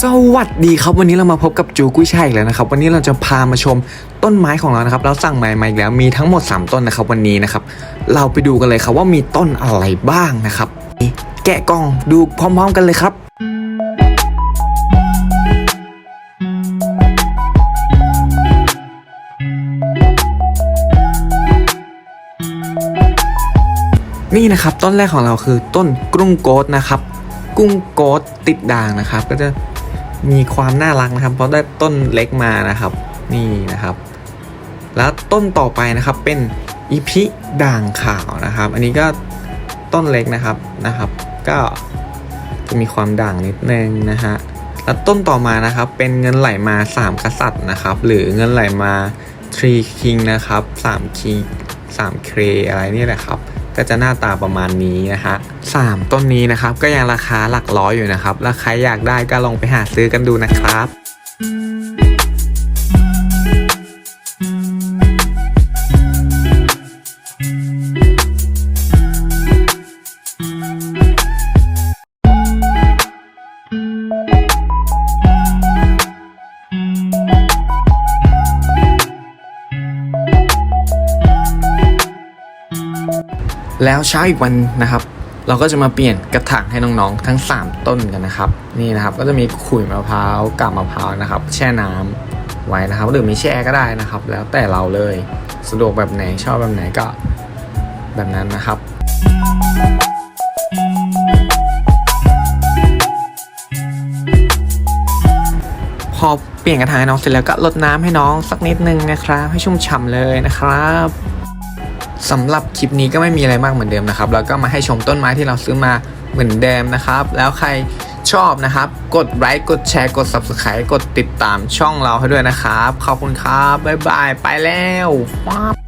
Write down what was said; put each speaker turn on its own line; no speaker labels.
สวัสดีครับวันนี้เรามาพบกับจูกุ้ยช่ายแล้วนะครับ วันนี้เราจะพามาชมต้นไม้ของเรานะครับ เราสั่งใหม่มาอีกแล้วมีทั้งหมด 3 ต้นนะครับ วันนี้นะครับ เราไปดูกันเลยครับว่ามีต้นอะไรบ้างนะครับ แกะกล่องดูพร้อมๆกันเลยครับนี่นะครับต้นแรกของเราคือต้นกุ้งโกดนะครับ กุ้งโกดติดด่างนะครับ ก็จะ มีความน่ารักนะครับ เพราะได้ต้นเล็กมานะครับ นี่นะครับ แล้วต้นต่อไปนะครับเป็นอีพิด่างขาวนะครับ อันนี้ก็ต้นเล็กนะครับนะครับ ก็จะมีความด่างนิดนึงนะฮะแล้วต้นต่อมานะครับ เป็นเงินไหลมาสามกษัตริย์นะครับ หรือเงินไหลมาทรีคิงนะครับสามคิงสามเครอะไรนี่แหละครับ ก็จะหน้าตาประมาณนี้นะฮะสามต้นนี้นะครับก็ยังราคาหลักร้อยอยู่นะครับแล้วใครอยากได้ก็ลองไปหาซื้อกันดูนะครับ แล้วเช้าอีกวันนะครับ เราก็จะมาเปลี่ยนกระถางให้น้องๆ ทั้ง 3 ต้นกันนะครับ นี่นะครับก็จะมีขุยมะพร้าวกับมะพร้าวนะครับ แช่น้ำไว้นะครับ หรือไม่แช่ก็ได้นะครับ แล้วแต่เราเลยสะดวกแบบไหนชอบแบบไหนก็แบบนั้นนะครับพอเปลี่ยนกระถางให้น้องเสร็จแล้วก็รดน้ำให้น้องสักนิดนึงนะครับ ให้ชุ่มฉ่ำเลยนะครับ สำหรับคลิปนี้ก็ไม่มีอะไรมากเหมือนเดิมนะครับ แล้วก็มาให้ชมต้นไม้ที่เราซื้อมาเหมือนเดิมนะครับ แล้วใครชอบนะครับ กดไลค์กดแชร์กด subscribe กดติดตามช่องเราให้ด้วยนะครับ ขอบคุณครับ บ๊ายบาย ไปแล้วว้าว